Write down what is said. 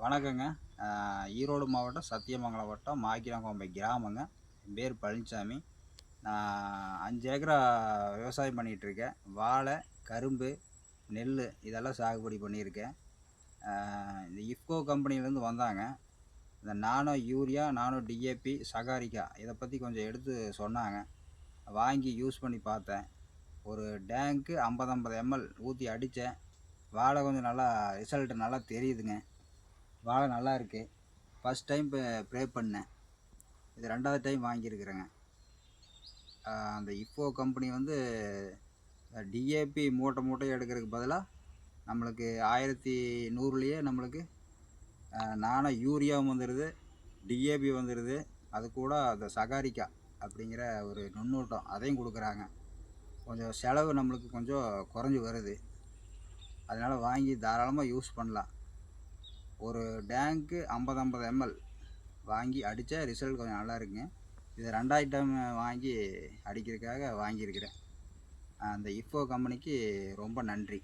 வணக்கங்க. ஈரோடு மாவட்டம் சத்தியமங்கலம் வட்டம் மாக்கிரங்கோம்பை கிராமங்க. என் பேர் பழனிசாமி நான் அஞ்சு ஏக்கரா விவசாயம் பண்ணிகிட்ருக்கேன். வாழை கரும்பு நெல் இதெல்லாம் சாகுபடி பண்ணியிருக்கேன். இந்த இஃப்கோ கம்பெனிலேருந்து வந்தாங்க. இந்த நானோ யூரியா நானோ டிஏபி சகாரிக்கா இதை பற்றி கொஞ்சம் எடுத்து சொன்னாங்க. வாங்கி யூஸ் பண்ணி பார்த்தேன். ஒரு டேங்க்கு ஐம்பது ஐம்பது எம்எல் ஊற்றி அடித்தேன். வாழை கொஞ்சம் நல்லா ரிசல்ட் நல்லா தெரியுதுங்க. வாழை நல்லா இருக்குது ஃபஸ்ட் டைம் இப்போ ப்ரே பண்ணேன். இது ரெண்டாவது டைம் வாங்கியிருக்கிறேங்க. அந்த இஃப்கோ கம்பெனி வந்து டிஏபி மூட்டை மூட்டையை எடுக்கிறதுக்கு பதிலாக நம்மளுக்கு ஆயிரத்தி நூறுலேயே நம்மளுக்கு நானாக யூரியாவும் வந்துடுது டிஏபி வந்துடுது அது கூட அந்த சகாரிக்கா அப்படிங்கிற ஒரு நுண்ணூட்டம் அதையும் கொடுக்குறாங்க. கொஞ்சம் செலவு நம்மளுக்கு கொஞ்சம் குறைஞ்சி வருது. அதனால் வாங்கி தாராளமாக யூஸ் பண்ணலாம். ஒரு டேங்க்கு ஐம்பது ஐம்பது எம்எல் வாங்கி அடித்தா ரிசல்ட் கொஞ்சம் நல்லா இருக்குங்க. இது ரெண்டாயிரம் டைம் வாங்கி அடிக்கிறதுக்காக வாங்கியிருக்கிறேன். அந்த இஃப்கோ கம்பெனிக்கு ரொம்ப நன்றி.